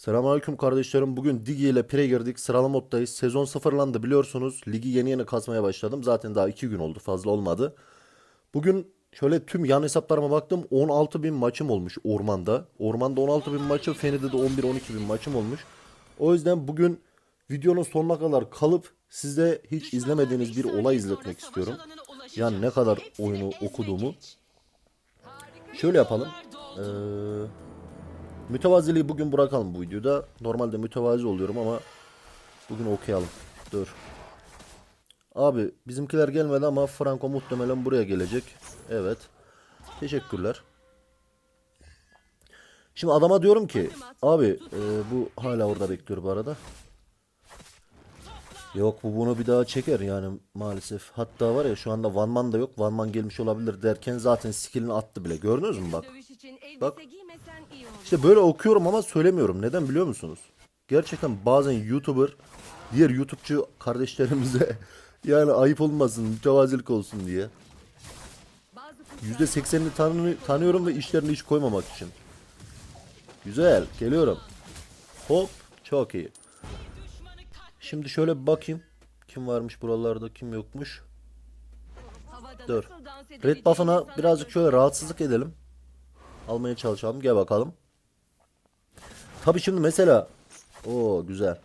Selamünaleyküm kardeşlerim. Bugün Digi ile Pire girdik. Sıralama moddayız. Sezon sıfırlandı biliyorsunuz. Ligi yeni yeni kasmaya başladım. Zaten daha 2 gün oldu. Fazla olmadı. Bugün şöyle tüm yan hesaplarıma baktım. 16 bin maçım olmuş ormanda. Ormanda 16 bin maçım. Feni'de de 11-12 bin maçım olmuş. O yüzden bugün videonun sonuna kadar kalıp size hiç izlemediğiniz bir olay izletmek istiyorum. Yani ne kadar oyunu okuduğumu. Şöyle yapalım. Ee, mütevaziliği bugün bırakalım bu videoda. Normalde mütevazi oluyorum ama bugün okuyalım. Dur. Abi bizimkiler gelmedi ama Franco muhtemelen buraya gelecek. Evet. Teşekkürler. Şimdi adama diyorum ki abi e, bu hala orada bekliyor bu arada. Yok bu bunu bir daha çeker yani maalesef. Hatta var ya şu anda Van Man da yok. Van Man gelmiş olabilir derken zaten skillini attı bile. Gördünüz mü bak. Bak. İşte böyle okuyorum ama söylemiyorum. Neden biliyor musunuz? Gerçekten bazen YouTuber diğer YouTube'cu kardeşlerimize yani ayıp olmasın, mütevazilik olsun diye. Bazı kuşlar %80'ini tanı tanıyorum ve işlerine hiç koymamak için. Güzel, geliyorum. Hop, çok iyi. Şimdi şöyle bir bakayım. Kim varmış buralarda, kim yokmuş. Dur. Red buff'ına birazcık şöyle rahatsızlık edelim. Almaya çalışalım. Gel bakalım. Tabii şimdi mesela o güzel.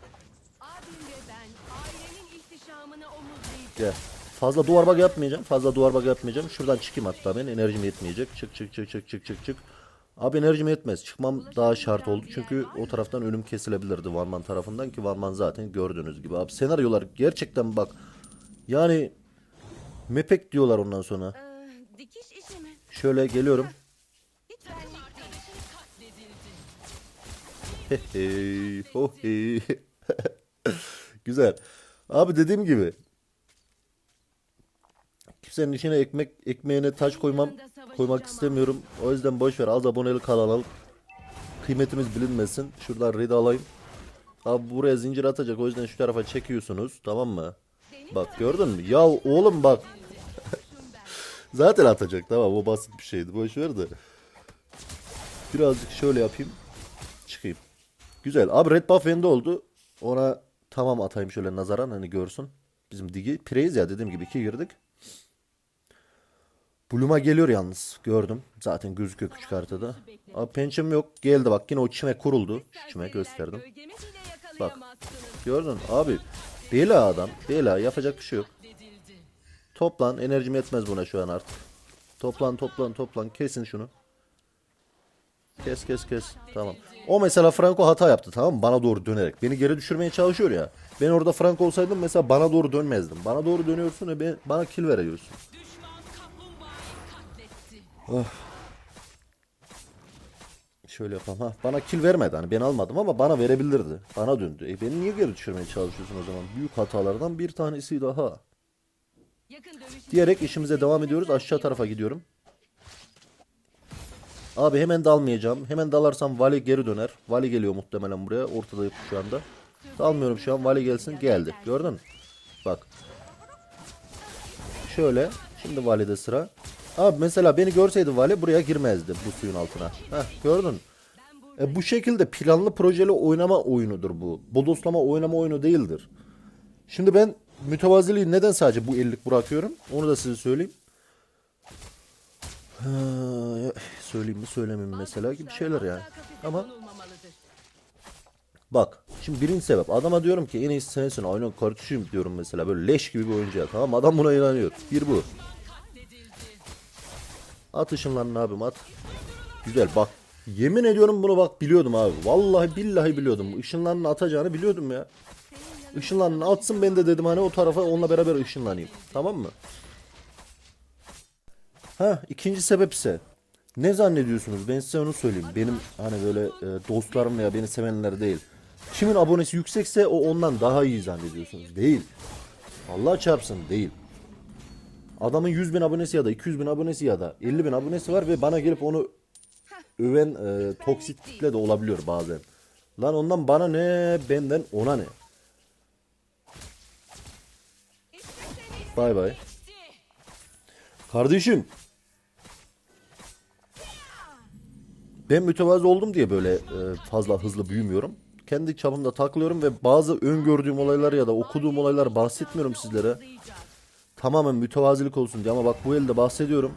Gel. Fazla duvar bug yapmayacağım. Fazla duvar bug yapmayacağım. Şuradan çıkayım hatta ben. Enerjim yetmeyecek. Çık çık çık çık çık çık çık. Abi enerjim yetmez. Çıkmam daha şart oldu. Çünkü o taraftan önüm kesilebilirdi Vanman tarafından ki Vanman zaten gördüğünüz gibi. Abi senaryolar gerçekten bak. Yani mepek diyorlar ondan sonra. Ee? Şöyle geliyorum. Hey hey, hey. Güzel. Abi dediğim gibi kimsenin işine ekmek ekmeğine taş koymam koymak istemiyorum. O yüzden boş ver. Az aboneli kanal Kıymetimiz bilinmesin. Şuradan red alayım. Abi buraya zincir atacak. O yüzden şu tarafa çekiyorsunuz. Tamam mı? Bak gördün mü? Ya oğlum bak. Zaten atacak. Tamam o basit bir şeydi. Boş ver de. Birazcık şöyle yapayım. Çıkayım. Güzel. Abi red buff bende oldu. Ona tamam atayım şöyle nazaran hani görsün. Bizim digi. Preyiz ya dediğim gibi iki girdik. Bloom'a geliyor yalnız. Gördüm. Zaten gözüküyor küçük haritada. Abi pençem yok. Geldi bak yine o çime kuruldu. Şu çime gösterdim. Yakalayamazsınız. Gördün abi. Bela adam. Bela yapacak bir şey yok. Toplan. Enerjim yetmez buna şu an artık. Toplan toplan toplan. Kesin şunu. Kes kes kes. Tamam. O mesela Franco hata yaptı tamam mı? Bana doğru dönerek. Beni geri düşürmeye çalışıyor ya. Ben orada Franco olsaydım mesela bana doğru dönmezdim. Bana doğru dönüyorsun ve bana kill veriyorsun. Oh. Şöyle yapalım. Ha, bana kill vermedi hani ben almadım ama bana verebilirdi. Bana döndü. E beni niye geri düşürmeye çalışıyorsun o zaman? Büyük hatalardan bir tanesi daha. Diyerek işimize devam ediyoruz. Aşağı tarafa gidiyorum. Abi hemen dalmayacağım. Hemen dalarsam Vali geri döner. Vali geliyor muhtemelen buraya. Ortada yok şu anda. Dalmıyorum şu an. Vali gelsin. Geldi. Gördün mü? Bak. Şöyle. Şimdi Vali'de sıra. Abi mesela beni görseydi Vali buraya girmezdi bu suyun altına. Heh, gördün. E, bu şekilde planlı projeli oynama oyunudur bu. Bodoslama oynama oyunu değildir. Şimdi ben mütevaziliği neden sadece bu ellik bırakıyorum? Onu da size söyleyeyim. Ha, söyleyeyim mi söylemeyeyim mi mesela gibi şeyler yani. Ama bak şimdi birinci sebep adama diyorum ki en iyisi sensin aynen kardeşim diyorum mesela böyle leş gibi bir oyuncuya tamam adam buna inanıyor. Bir bu. At ışınlarını abim at. Güzel bak. Yemin ediyorum bunu bak biliyordum abi. Vallahi billahi biliyordum. Işınlarını atacağını biliyordum ya. Işınlarını atsın ben de dedim hani o tarafa onunla beraber ışınlanayım. Tamam mı? Ha ikinci sebep ise ne zannediyorsunuz? Ben size onu söyleyeyim. Benim hani böyle e, dostlarım veya beni sevenler değil. Kimin abonesi yüksekse o ondan daha iyi zannediyorsunuz. Değil. Allah çarpsın değil. Adamın 100 bin abonesi ya da 200 bin abonesi ya da 50 bin abonesi var ve bana gelip onu öven e, toksik kitle de olabiliyor bazen. Lan ondan bana ne benden ona ne. Bay bay. Kardeşim. Ben mütevazı oldum diye böyle e, fazla hızlı büyümüyorum. kendi çapımda takılıyorum ve bazı öngördüğüm olaylar ya da okuduğum olaylar bahsetmiyorum sizlere. Tamamen mütevazilik olsun diye ama bak bu elde bahsediyorum.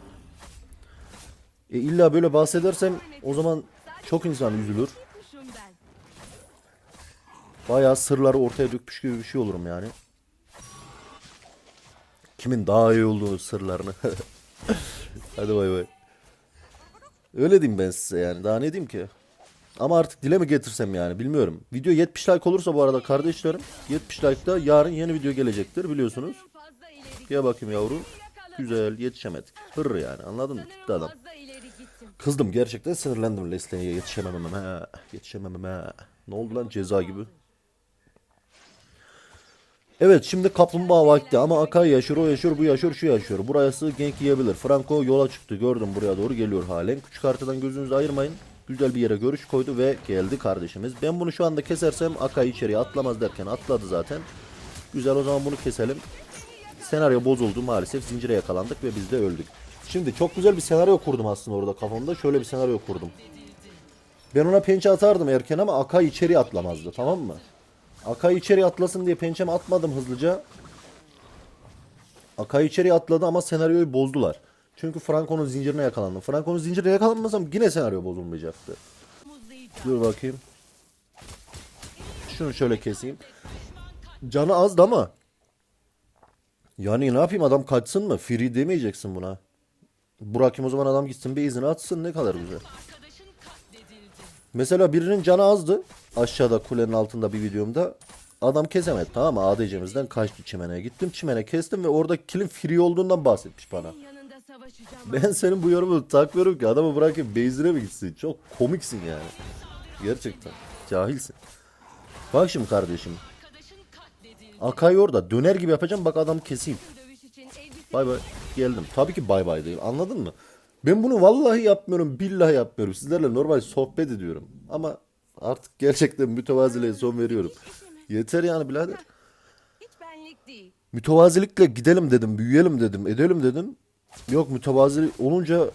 E illa böyle bahsedersem o zaman çok insan üzülür. Bayağı sırları ortaya dökmüş gibi bir şey olurum yani. Kimin daha iyi olduğu sırlarını. Hadi bay bay. Öyle diyeyim ben size yani. Daha ne diyeyim ki? Ama artık dile mi getirsem yani bilmiyorum. Video 70 like olursa bu arada kardeşlerim 70 like'da yarın yeni video gelecektir biliyorsunuz. Gel bakayım yavru. yakaladım. Güzel yetişemedik. Hır yani anladın mı? Gitti adam. Kızdım gerçekten sinirlendim Leslie'ye yetişemememe. Yetişemememe. Ne oldu lan ceza gibi. Evet şimdi kaplumbağa vakti ama Akai yaşıyor, o yaşıyor, bu yaşıyor, şu yaşıyor. Burası genk yiyebilir. Franco yola çıktı. Gördüm buraya doğru geliyor halen. Küçük haritadan gözünüzü ayırmayın. Güzel bir yere görüş koydu ve geldi kardeşimiz. Ben bunu şu anda kesersem Akai içeriye atlamaz derken atladı zaten. Güzel o zaman bunu keselim. Senaryo bozuldu maalesef. Zincire yakalandık ve biz de öldük. Şimdi çok güzel bir senaryo kurdum aslında orada kafamda. Şöyle bir senaryo kurdum. Ben ona pençe atardım erken ama Akai içeri atlamazdı tamam mı? Akai içeri atlasın diye pençemi atmadım hızlıca. Akai içeri atladı ama senaryoyu bozdular. Çünkü Franco'nun zincirine yakalandım. Franco'nun zincirine yakalanmasam yine senaryo bozulmayacaktı. Dur bakayım. Şunu şöyle keseyim. Canı azdı ama. Yani ne yapayım adam kaçsın mı? Free demeyeceksin buna. Bırakayım o zaman adam gitsin bir izini atsın ne kadar güzel. Mesela birinin canı azdı. Aşağıda kulenin altında bir videomda. Adam kesemedi tamam mı? ADC'mizden kaçtı çimene. Gittim çimene kestim ve orada kilin free olduğundan bahsetmiş bana. Ben senin bu yorumunu takmıyorum ki adamı bırakıp base'ine mi gitsin? Çok komiksin yani. Gerçekten. Cahilsin. Bak şimdi kardeşim. Akai orada döner gibi yapacağım bak adam keseyim. Bay bay geldim. Tabii ki bay bay değil anladın mı? Ben bunu vallahi yapmıyorum billahi yapmıyorum. Sizlerle normal sohbet ediyorum. Ama artık gerçekten mütevaziliğe son veriyorum. Yeter yani birader. Mütevazilikle gidelim dedim, büyüyelim dedim, edelim dedim. Yok mütevazi olunca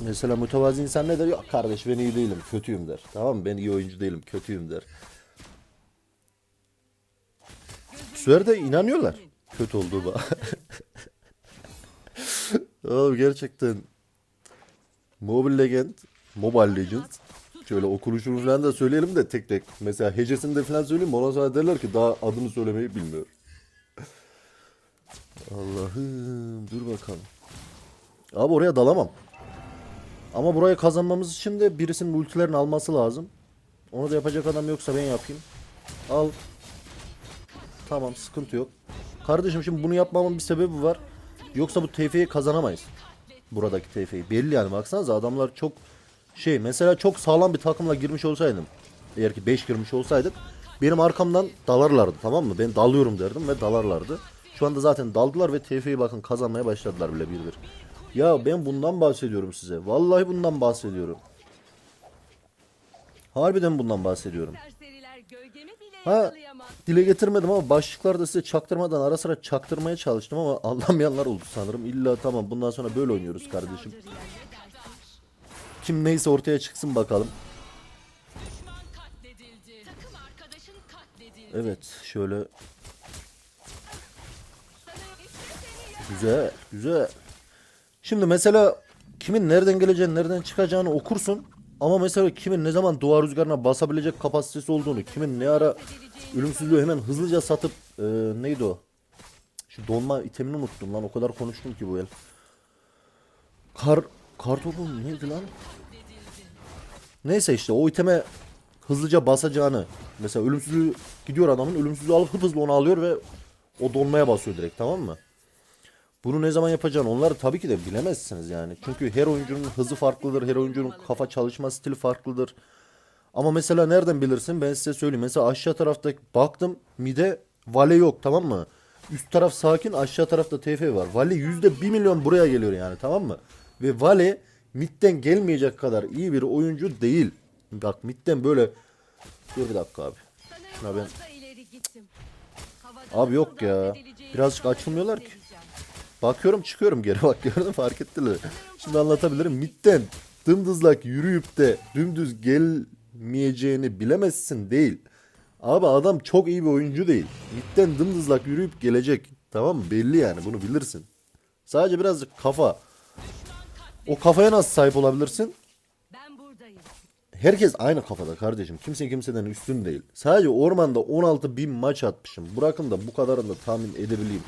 mesela mütevazi insan ne der? Yok kardeş ben iyi değilim, kötüyüm der. Tamam mı? Ben iyi oyuncu değilim, kötüyüm der. Sefer de inanıyorlar kötü olduğuma. Oğlum gerçekten Mobile Legend, Mobile Legends Şöyle okunuşunu falan da söyleyelim de tek tek. Mesela hecesini de falan söyleyeyim ondan sonra derler ki daha adını söylemeyi bilmiyor. Allah'ım dur bakalım. Abi oraya dalamam. Ama burayı kazanmamız için de birisinin multilerini alması lazım. Onu da yapacak adam yoksa ben yapayım. Al. Tamam sıkıntı yok. Kardeşim şimdi bunu yapmamın bir sebebi var. Yoksa bu TF'yi kazanamayız. Buradaki TF'yi. Belli yani baksanıza adamlar çok şey mesela çok sağlam bir takımla girmiş olsaydım. Eğer ki 5 girmiş olsaydık benim arkamdan dalarlardı tamam mı? Ben dalıyorum derdim ve dalarlardı. Şu anda zaten daldılar ve TF'yi bakın kazanmaya başladılar bile bir bir. Ya ben bundan bahsediyorum size. Vallahi bundan bahsediyorum. Harbiden bundan bahsediyorum. Ha dile getirmedim ama başlıklarda size çaktırmadan ara sıra çaktırmaya çalıştım ama anlamayanlar oldu sanırım. İlla tamam bundan sonra böyle oynuyoruz kardeşim. Kim neyse ortaya çıksın bakalım. Evet şöyle. Güzel güzel. Şimdi mesela kimin nereden geleceğini nereden çıkacağını okursun. Ama mesela kimin ne zaman duvar rüzgarına basabilecek kapasitesi olduğunu, kimin ne ara ölümsüzlüğü hemen hızlıca satıp e, neydi o? Şu donma itemini unuttum lan o kadar konuştum ki bu el. Kar kartopu neydi lan? Neyse işte o iteme hızlıca basacağını mesela ölümsüzlüğü gidiyor adamın ölümsüzlüğü alıp hızlı onu alıyor ve o donmaya basıyor direkt tamam mı? Bunu ne zaman yapacağını onları tabii ki de bilemezsiniz yani. Çünkü her oyuncunun hızı farklıdır, her oyuncunun kafa çalışma stili farklıdır. Ama mesela nereden bilirsin ben size söyleyeyim. Mesela aşağı tarafta baktım mide vale yok tamam mı? Üst taraf sakin aşağı tarafta TF var. Vale yüzde bir milyon buraya geliyor yani tamam mı? Ve Vale midden gelmeyecek kadar iyi bir oyuncu değil. Bak midden böyle dur bir dakika abi. Şuna ben Abi yok ya. Birazcık açılmıyorlar ki. Bakıyorum çıkıyorum geri bak gördün fark ettiler. Şimdi anlatabilirim. Midden dımdızlak yürüyüp de dümdüz gel bilemeyeceğini bilemezsin değil. Abi adam çok iyi bir oyuncu değil. Midden dımdızlak yürüyüp gelecek. Tamam mı? Belli yani bunu bilirsin. Sadece birazcık kafa. O kafaya nasıl sahip olabilirsin? Herkes aynı kafada kardeşim. Kimse kimseden üstün değil. Sadece ormanda 16 bin maç atmışım. Bırakın da bu kadarını da tahmin edebileyim.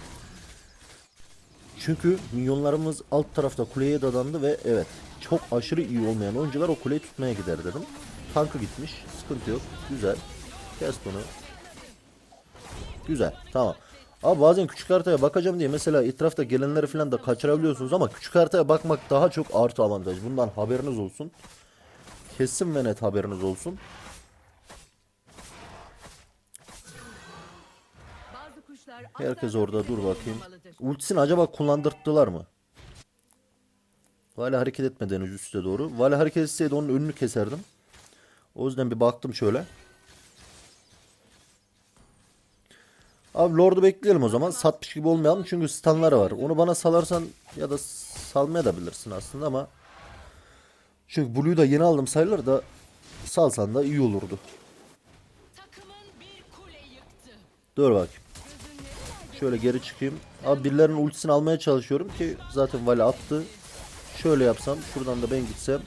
Çünkü milyonlarımız alt tarafta kuleye dadandı ve evet çok aşırı iyi olmayan oyuncular o kuleyi tutmaya gider dedim. Tankı gitmiş. Sıkıntı yok. Güzel. Kes bunu. Güzel. Tamam. Abi bazen küçük haritaya bakacağım diye mesela etrafta gelenleri falan da kaçırabiliyorsunuz ama küçük haritaya bakmak daha çok artı avantaj. Bundan haberiniz olsun. Kesin ve net haberiniz olsun. Herkes orada dur bakayım. Ultisini acaba kullandırttılar mı? Vale hareket etmeden üste doğru. Vale hareket etseydi onun önünü keserdim. O yüzden bir baktım şöyle. Abi Lord'u bekleyelim o zaman. Satmış gibi olmayalım çünkü stunları var. Onu bana salarsan ya da salmaya da bilirsin aslında ama çünkü Blue'yu da yeni aldım sayılır da salsan da iyi olurdu. Dur bakayım. Şöyle geri çıkayım. Abi birilerinin ultisini almaya çalışıyorum ki zaten Vale attı. Şöyle yapsam şuradan da ben gitsem.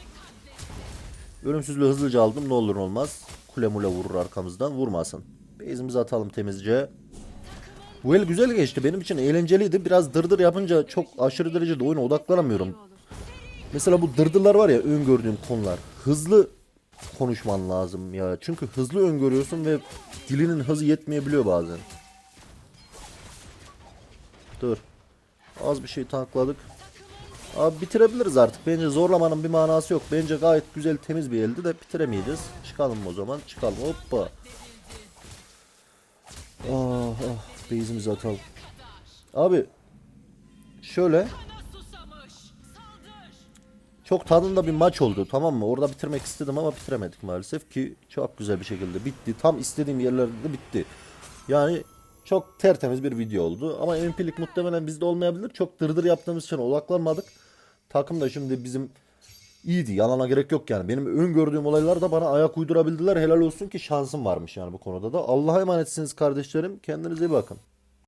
Ölümsüzlüğü hızlıca aldım ne olur olmaz. Kule mule vurur arkamızdan vurmasın. Base'imizi atalım temizce. Bu el güzel geçti. Benim için eğlenceliydi. Biraz dırdır yapınca çok aşırı derecede oyuna odaklanamıyorum. Mesela bu dırdırlar var ya öngördüğüm konular. Hızlı konuşman lazım ya. Çünkü hızlı öngörüyorsun ve dilinin hızı yetmeyebiliyor bazen. Dur. Az bir şey tankladık. Abi bitirebiliriz artık. Bence zorlamanın bir manası yok. Bence gayet güzel temiz bir eldi de bitiremeyeceğiz. Çıkalım o zaman. Çıkalım. Hoppa. Ah ah. Base'imizi atalım. Abi. Şöyle. Çok tadında bir maç oldu tamam mı? Orada bitirmek istedim ama bitiremedik maalesef ki çok güzel bir şekilde bitti. Tam istediğim yerlerde de bitti. Yani çok tertemiz bir video oldu. Ama MVP'lik muhtemelen bizde olmayabilir. Çok dırdır yaptığımız için odaklanmadık. Takım da şimdi bizim iyiydi. Yalana gerek yok yani. Benim öngördüğüm olaylar da bana ayak uydurabildiler. Helal olsun ki şansım varmış yani bu konuda da. Allah'a emanetsiniz kardeşlerim. Kendinize iyi bakın.